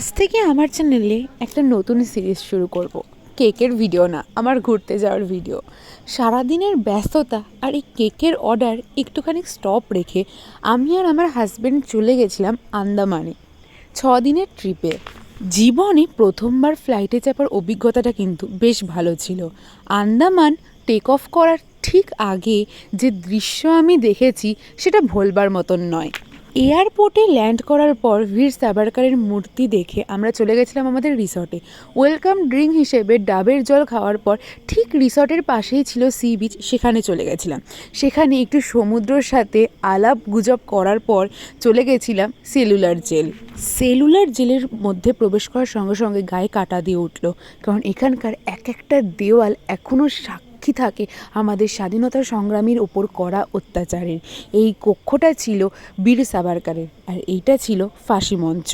আজ থেকে আমার চ্যানেলে একটা নতুন সিরিজ শুরু করব। কেকের ভিডিও না, আমার ঘুরতে যাওয়ার ভিডিও। সারাদিনের ব্যস্ততা আর এই কেকের অর্ডার একটুখানি স্টপ রেখে আমি আর আমার হাজব্যান্ড চলে গেছিলাম আন্দামানে। ছ দিনের ট্রিপে জীবনে প্রথমবার ফ্লাইটে চাপার অভিজ্ঞতাটা কিন্তু বেশ ভালো ছিল। আন্দামান টেক অফ করার ঠিক আগে যে দৃশ্য আমি দেখেছি সেটা ভোলবার মতন নয়। এয়ারপোর্টে ল্যান্ড করার পর বীর সাভারকারের মূর্তি দেখে আমরা চলে গেছিলাম আমাদের রিসর্টে। ওয়েলকাম ড্রিঙ্ক হিসেবে ডাবের জল খাওয়ার পর ঠিক রিসর্টের পাশেই ছিল সি বিচ, সেখানে চলে গেছিলাম। সেখানে একটু সমুদ্রর সাথে আলাপ গুজব করার পর চলে গেছিলাম সেলুলার জেল। সেলুলার জেলের মধ্যে প্রবেশ করার সঙ্গে সঙ্গে গায়ে কাটা দিয়ে উঠল, কারণ এখানকার এক একটা দেওয়াল এখনও সাক্ষী থাকে আমাদের স্বাধীনতা সংগ্রামীর ওপর করা অত্যাচারের। এই কক্ষটা ছিল বীর সাবারকারের আর এইটা ছিল ফাঁসি মঞ্চ।